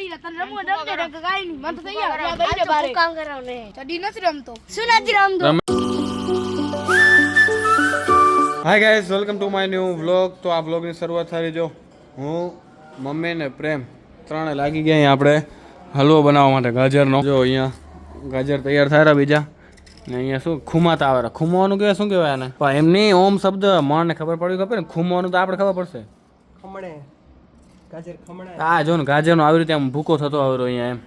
બારી તને રમવા હોય રમતે રંગ કાઈ નહીં. મન તો તૈયાર આ બેઠે બારે. કામ કરાવ ને ચડી નથી રમતો. શું નથી રમતો? Hi guys welcome to my new vlog તો આ વ્લોગની શરૂઆત થઈ જો. હું મમ્મી ને પ્રેમ ત્રણે લાગી ગયા અહીંયા આપણે હલવો બનાવવા માટે ગાજરનો. જો અહીંયા ગાજર તૈયાર થયા બીજા. ને અહીંયા શું ખુમાતા આવે ખુમવાનું કહેવાય શું કહેવાય આને? પણ એમની ઓમ શબ્દ મણને ખબર પડવી ખબર ને? ખુમવાનું તો આપણે ખબર પડશે. ખમણે. આ જો ને ગાજરનો આવી રીતે આમ ભૂકો થતો આવ્યો અહીંયા એમ.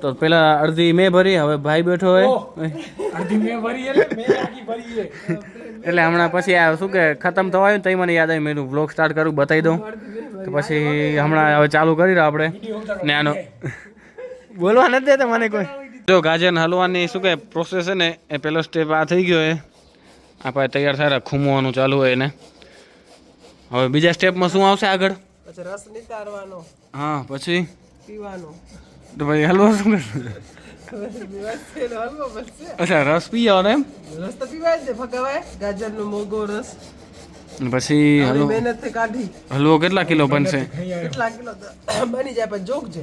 તો પેલા અડધી મેં ભરી હવે ભાઈ બેઠો હોય. અડધી મેં ભરી એટલે ભરી એટલે હમણાં પછી આ શું કે ખતમ થવા આવ્યું તઈ મને યાદ આવી મેં વ્લોગ સ્ટાર્ટ કરું બતાવી દઉં. તો પછી હમણાં હવે ચાલુ કરી રહ્યો આપણે. ને આનો બોલવા નથી દેતા મને કોઈ. જો ગાજર હલવાની શું કે પ્રોસેસ છે ને એ પેલો સ્ટેપ આ થઈ ગયો એ આપણે તૈયાર થાય ખુમવાનું ચાલુ હોય એને. હવે બીજા સ્ટેપમાં શું આવશે આગળ? પછી રસ નિતારવાનો હા પછી? પીવાનો. તો ભાઈ હલવો શું છે ને અચ્છા રસ પી જવાનો એમ? રસ તો પીવાય જ ફગાવાય ગાજર ગાજરનો મોગો રસ. પછી હલવો? મહેનત કાઢી. હલવો કેટલા કિલો બનશે? કેટલા કિલો બની જાય પણ જોક છે.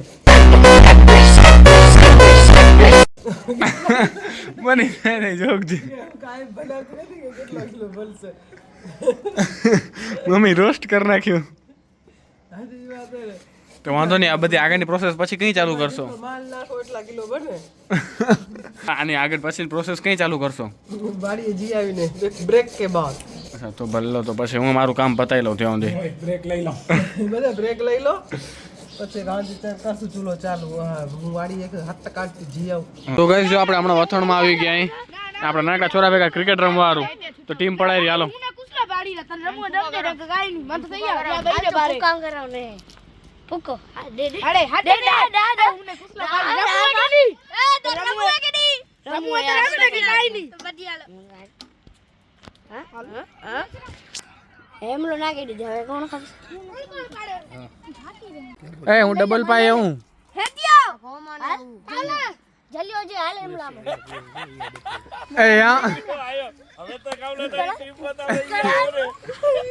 બની નહીં જોગજી કાંઈ બનાવતી નથી કે કેટલા કિલો બનશે. મમ્મી રોસ્ટ કરી નાખ્યું. છે ને. તો વાંધો નહીં આ બધી આગળની પ્રોસેસ પછી કઈ ચાલુ કરશો? માલ નાખો એટલા કિલો બને. આની આગળ પછી પ્રોસેસ કઈ ચાલુ કરશો? બારીએ જી આવીને બ્રેક કે બાદ. અચ્છા તો ભલે તો પછી હું મારું કામ પતાવી લઉં ત્યાં સુધી. બ્રેક લઈ લો બધા બ્રેક લઈ લો. પછી રાંધી ત્યાં કરશું ચૂલો ચાલુ. હું વાડી એક હાથ કાઢતી જી આવું. તો ગઈ જો આપણે હમણાં વથણમાં આવી ગયા અહીં. આપણે નાના છોરા ભેગા ક્રિકેટ રમવા વાળું તો ટીમ પડાવી રહી હાલો. હું ને કુસલા બારી તને રમવું હોય રમતે રંગ કાઈ નહીં મન તો તૈયાર આ બેઠે બારે કામ કરાવ ને ફૂકો હા, દે દે હાડે હાડે દે, દે, દે, દે. હું ને કુસલા બારી રમવું હોય કે નહીં એ તો રમવું હોય કે નહીં રમવું હોય તો રમતે કે કાઈ નહીં એમલો નાખી દીધો હવે કોણ ખબર એ હું ડબલ પાય હું જલ્દી હોજે હાલ એમ આપણે એ હા.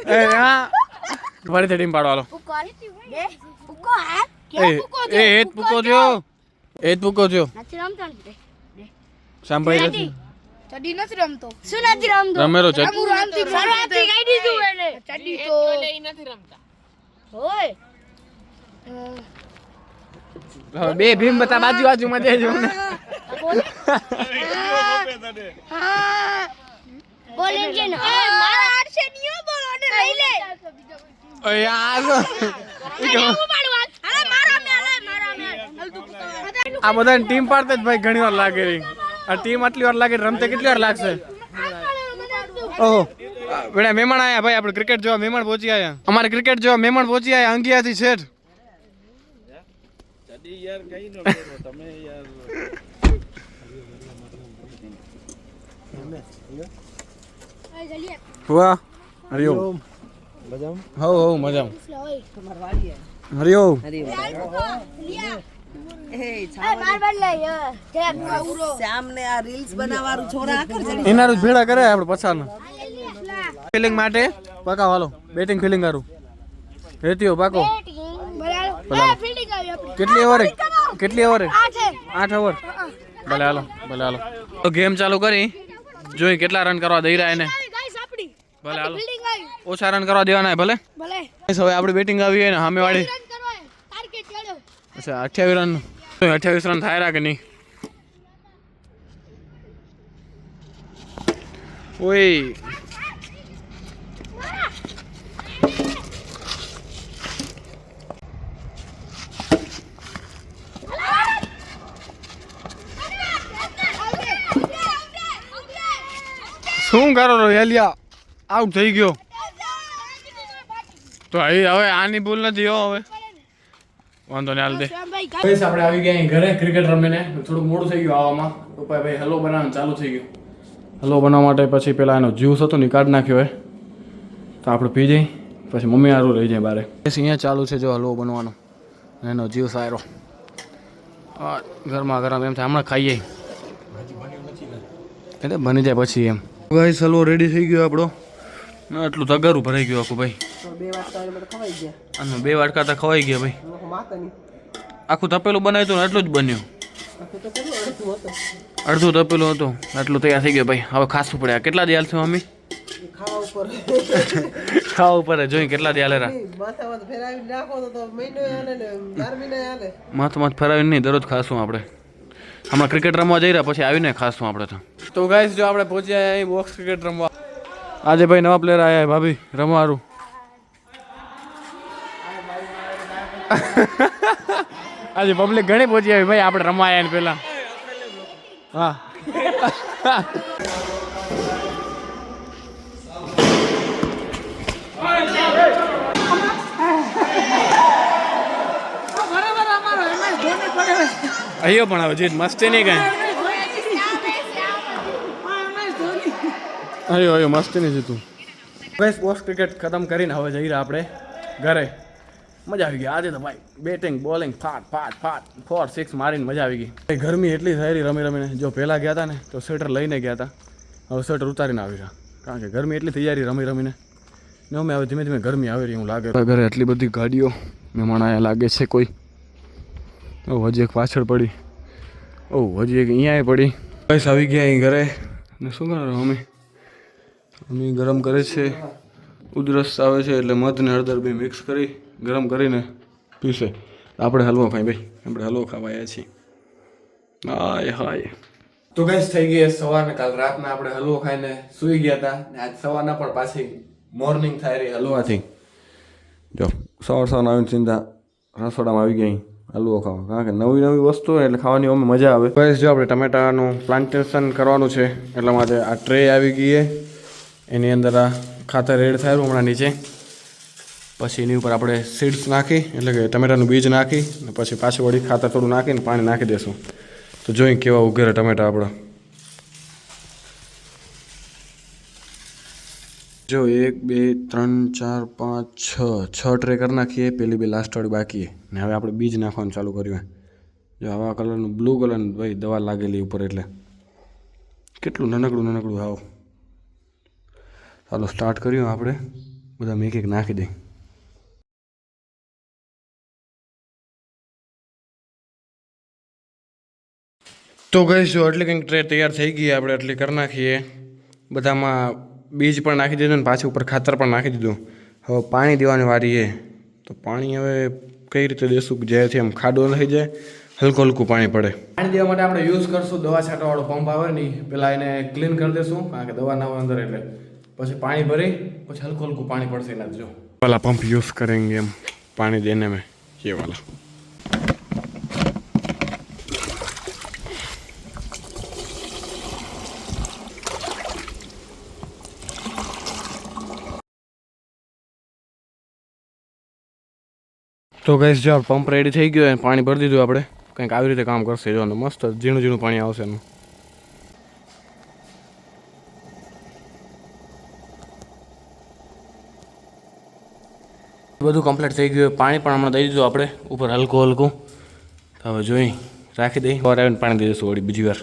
એ હા. ફરીથી ટીમ પાડો હાલો. ફૂકો હાલ દે ફૂકો હાલ. એ એ એ જ પૂકો થયો. એ જ પૂકો નથી રમતો ને સાંભળી લે. ચડી નથી રમતો. શું નથી રમતો? રમેલો છે. હું રમતી શરૂઆતથી ગઈ દીધું એને. ચડી તો હોય. હવે બે ભીમ બતા બાજુ ને બોલ એમ કે ને. મારા આડશે નિયો બોલ અને લઈ લે એ આ આ બધા ટીમ પાડતા જ ભાઈ ઘણી વાર લાગે આ ટીમ આટલી વાર લાગે રમતે કેટલી વાર લાગશે? ઓહો. બેડા મહેમાન આયા ભાઈ આપણે ક્રિકેટ જોવા મહેમાન પહોંચી આયા. અમારે ક્રિકેટ જોવા મહેમાન પહોંચી આયા અંગિયાથી શેઠ. વાહ હરિઓમ બજામ હો હો મજામ હરિઓમ માર બાર લઈ ટેપ હો ને આ રીલ્સ બનાવવાનું છોરા આખર જડી એના ભેળા કરે આપણે પછાડના ફિલિંગ માટે? પકાવ હાલો. બેટિંગ ફિલિંગ કરું. રેતીઓ પાકો. કેટલી અવર કેટલી અવર આઠ ઓવર ભલે હાલો ભલે હાલો. તો ગેમ ચાલુ કરી. જોઈ કેટલા રન કરવા દઈ રહ્યા એને. ભલે હાલો. ઓછા રન કરવા દેવાના ભલે. ભલે. હવે આપણી બેટિંગ આવી ને સામે વાળી રન કરવા ટાર્ગેટ ચડ્યો અચ્છા અઠ્યાવીસ રન અઠ્યાવીસ રન થાય કે નહીં? ઓય. શું કરો છો એલિયા આઉટ થઈ ગયો. તો અહીં હવે આની ભૂલ નથી હો હવે. વાંધો ને હાલ દે. ભાઈ બસ આપણે આવી ગયા ઘરે ક્રિકેટ રમીને. થોડું મોડું થઈ ગયું આવવામાં. તો ભાઈ હલો બનાવવાનું ચાલુ થઈ ગયું. હલો બનાવવા માટે પછી પેલા એનો જ્યુસ હતો ને કાઢ નાખ્યો હે. તો આપણે પી જઈ પછી મમ્મી હારું રહી જાય બારે. બસ અહીંયા ચાલુ છે જો હલવો બનવાનો એનો જ્યુસ આવ્યો આ ગરમા ગરમ એમ થાય હમણાં ખાઈએ. એટલે બની જાય પછી એમ. ભાઈ સલવો રેડી થઈ ગયો આપણો. આટલું તગારું ભરાઈ ગયું આખું ભાઈ. અને બે વાટકા તો ખવાઈ ગયા ભાઈ. આખું તપેલું બનાવ્યું હતું ને એટલું જ બન્યું. અડધું તપેલું હતું. આટલું તૈયાર થઈ ગયું ભાઈ. હવે ખાસું પડે. આ કેટલા દિયાલ છે મમ્મી? ખાવા ઉપર. જોઈ કેટલા ફેરાવી મહિનો હાલે માથ માથ ફરાવીને નહીં દરરોજ ખાશું આપણે. હમણાં ક્રિકેટ રમવા જઈ રહ્યા પછી આવીને ખાસું આપણે તો. તો ગાઈસ જો આપણે પહોંચ્યા અહીં બોક્સ ક્રિકેટ રમવા. આજે ભાઈ નવા પ્લેયર આવ્યા ભાભી રમવારું આજે પબ્લિક ઘણી પહોંચી આવી ભાઈ આપણે રમવા આવ્યા ને પહેલા. હા. અહીંયા પણ આવે જીત મસ્તી નહીં કાંઈ. અયો અયો મસ્તી નહીં જીતું. બસ પોસ્ટ ક્રિકેટ ખતમ કરીને હવે જઈ રહ્યા આપણે ઘરે. મજા આવી ગઈ. આજે તો ભાઈ બેટિંગ બોલિંગ ફાટ ફાટ ફાટ. ફોર સિક્સ મારીને મજા આવી ગઈ. ગરમી એટલી થઈ રમી રમીને. જો પહેલાં ગયા હતા ને તો સ્વેટર લઈને ગયા હતા હવે સ્વેટર ઉતારીને આવી રહ્યા. કારણ કે ગરમી એટલી થઈ જાય રમી રમીને. ને અમે હવે ધીમે ધીમે ગરમી આવી રહી હું લાગે. ઘરે એટલી બધી ગાડીઓ મહેમાન અહીંયા લાગે છે કોઈ. ઓ હજી એક પાછળ પડી. ઓ હજી એક અહીંયા પડી. બસ આવી ગયા અહીં ઘરે. ને શું કરો અમે? મમ્મી ગરમ કરે છે. ઉધરસ આવે છે એટલે મધ ને હળદર બી મિક્સ કરી, ગરમ કરીને પીશે આપણે હલવો ખાઈ ભાઈ. આપણે હલવો ખાવા આવ્યા છીએ. હાય હાય. તો કઈ થઈ ગઈ સવારના કાલ રાતના આપણે હલવો ખાઈને સૂઈ ગયા હતા ને આજ સવારના પણ પાછી મોર્નિંગ થાય રહી હલવાથી. જો, સવાર સવારના આવીને ચિંતા રસોડામાં આવી અહીં. હલવો ખાવા. કારણ કે નવી નવી વસ્તુ એટલે ખાવાની અમે મજા આવે. બસ જો આપણે ટમેટાનું પ્લાન્ટેશન કરવાનું છે, એટલા માટે આ ટ્રે આવી ગઈ એની અંદર આ ખાતર રેડ થયેલું હમણાં નીચે. પછી એની ઉપર આપણે સીડ્સ નાખી, એટલે કે ટમેટાનું બીજ નાખી, ને પછી પાછું વળી ખાતર થોડું નાખીને પાણી નાખી દેશું. તો જોઈ કેવા ઉઘેરે ટમેટા આપણા. જો એક, બે, ત્રણ, ચાર, પાંચ, છ છ ટ્રે કરી નાખીએ, પેલી બે લાસ્ટ વાળી બાકી. ને હવે આપણે બીજ નાખવાનું ચાલુ કર્યું જો આવા કલરનું બ્લુ કલરનું ભાઈ દવા લાગેલી ઉપર એટલે. કેટલું નાનકડું નાનકડું આવ ચાલો સ્ટાર્ટ કર્યું આપણે. બધા એક એક નાખી દઈ તો કહીશું એટલે કંઈક ટ્રે તૈયાર થઈ ગઈ આપણે એટલી કરી નાખીએ. બધામાં બીજ પણ નાખી દીધું ને પાછું ઉપર ખાતર પણ નાખી દીધું. હવે પાણી દેવાની વારી એ તો પાણી હવે કઈ રીતે દેશું? જેથી એમ ખાડો થઈ જાય હલકું હલકું પાણી પડે. પાણી દેવા માટે આપણે યુઝ કરશું. દવા છાંટવાળો પંપ આવે ને પહેલાં એને ક્લીન કરી દેશું. કારણ કે દવા ના હોય અંદર એટલે. પછી પાણી ભરી પછી હલકું હલકું પાણી પડશે એના જો પહેલાં પંપ યુઝ કરેંગે એમ. પાણી દેને મેં. એ વાલા. તો ગઈસ જો પંપ રેડી થઈ ગયો અને પાણી ભરી દીધું આપણે. કંઈક આવી રીતે કામ કરશે, જો મસ્ત ઝીણું ઝીણું પાણી આવશે એનું બધું કમ્પ્લીટ થઈ ગયું, પાણી પણ હમણાં દઈ દીધું આપણે, ઉપર હલકું હલકું. હવે જોઈ, રાખી દઈ. વાર આવીને પાણી દઈ દઈશું વળી બીજી વાર.